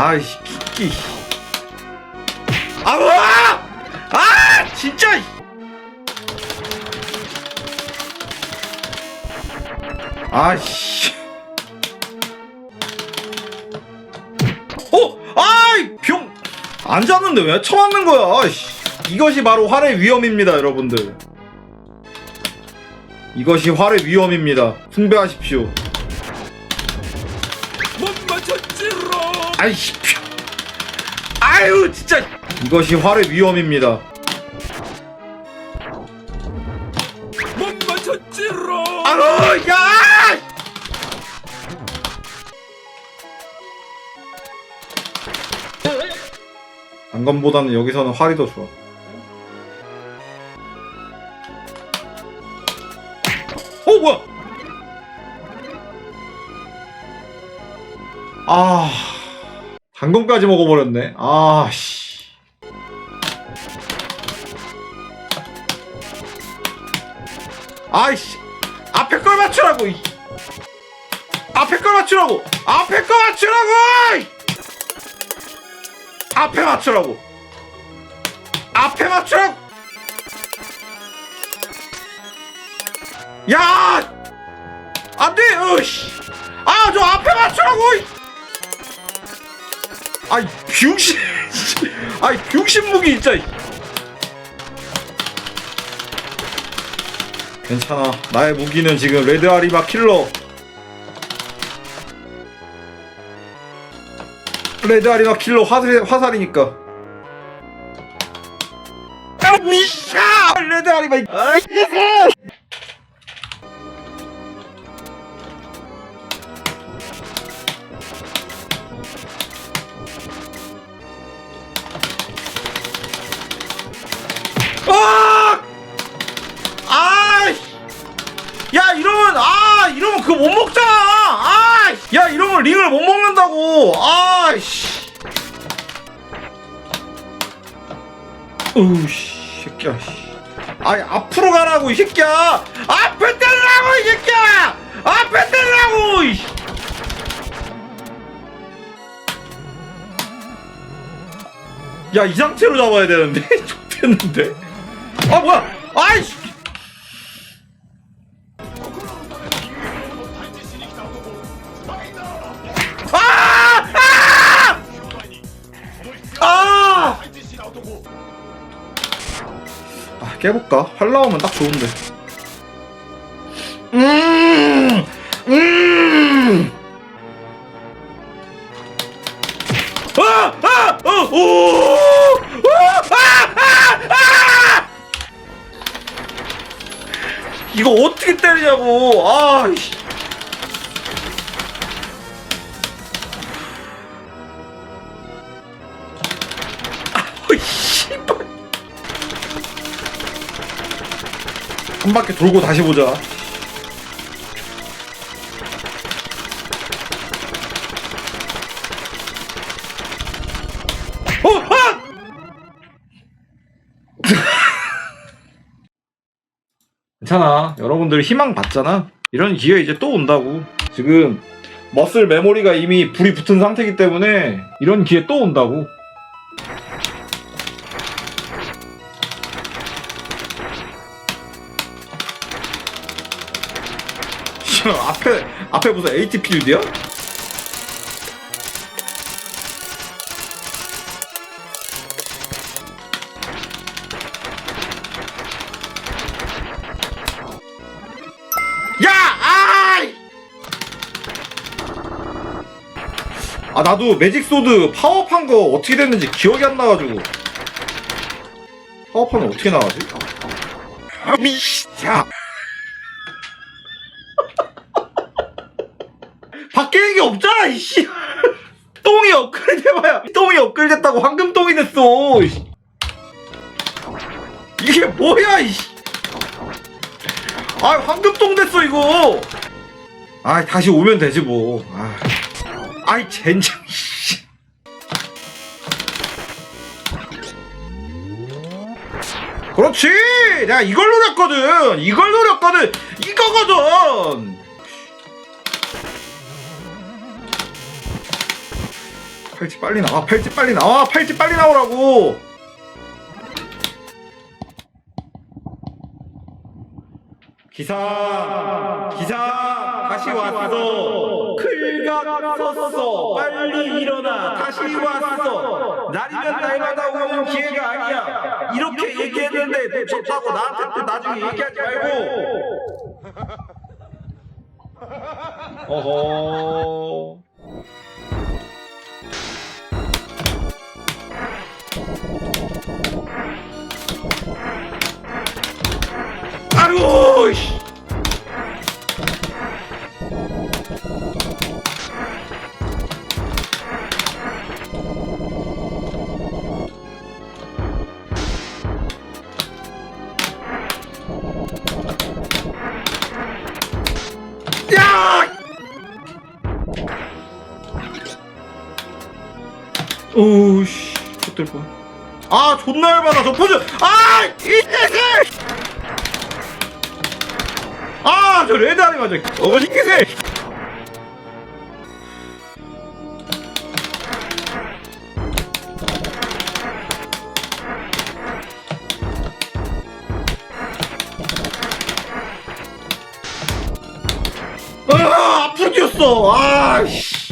아이 끼끼 아우 아! 아 진짜! 아씨 안 잤는데 왜? 쳐맞는 거야. 이것이 바로 활의 위험입니다 여러분들. 이것이 활의 위험입니다. 숭배하십시오. 못 맞췄지롱. 아이씨 표. 아유 진짜. 이것이 활의 위험입니다. 못 맞췄지롱. 아유 야 안건보다는 여기서는 활이 더 좋아. 어 뭐야? 아 단검까지 먹어버렸네. 아 씨. 아이씨. 앞에 걸 맞추라고 이. 앞에 걸 맞추라고. 앞에 걸 맞추라고 이. 앞에 맞추라고 앞에 맞추라고 야 안돼 어씨 아 저 앞에 맞추라고 이. 아이 병신 아이 병신 무기 진짜 이. 괜찮아. 나의 무기는 지금 레드 아리바 킬러. 레드 아리바 킬러 화살, 화살이니까. 아, 미샤! 레드 아리바. 이- 아! 아이씨! 야 이러면 아 이러면 그거 못 먹잖아 아 야 이러면 링을 못 먹는다고. 아이씨. 어우씨 새끼야 씨. 아이 앞으로 가라고 이 새끼야. 앞에 때리라고 이 새끼야. 앞에 때리라고 이 야이 상태로 잡아야 되는데. 좋겠는데. 아 뭐야. 아이씨 깨볼까? 활 나오면 딱 좋은데. 음! 음! 아! 아! 어! 오! 아! 아! 아! 이거 어떻게 때리냐고. 아, 씨. 한 바퀴 돌고 다시 보자. 어, 아! 괜찮아. 여러분들 희망 봤잖아. 이런 기회 이제 또 온다고. 지금 머슬 메모리가 이미 불이 붙은 상태이기 때문에 이런 기회 또 온다고. 씨발, 앞에 앞에 무슨 AT 필드야? 야! 아이! 아 나도 매직 소드 파워판 거 어떻게 됐는지 기억이 안 나가지고 파워판은 어떻게 나가지? 아, 미샤 바뀌는 게 없잖아 이씨. 똥이 업그레이드 해봐야 똥이 업그레이드 됐다고 황금 똥이 됐어 이씨. 이게 뭐야 이씨. 아 황금 똥 됐어 이거. 아 다시 오면 되지 뭐. 아. 아이 젠장 씨. 그렇지! 내가 이걸 노렸거든. 이걸 노렸거든. 이거거든 팔찌 빨리 나와 팔찌 빨리 나와 팔찌 빨리 나오라고! 기사 기사 다시 왔어. 클각 섰어. 빨리 일어나. 다시 왔어. 날이면 날마다 오는 기회가 아니야. 이렇게 얘기했는데 또 좋다고 나한테 또 나중에 얘기하지 말고. 어허 오우씨, 좆될 뻔. 아, 존나 열받아, 저 포즈! 아! 이 새끼! 아, 저 레드 안에 맞아. 어거 시키세! 아, 앞으로 뛰었어! 아, 씨.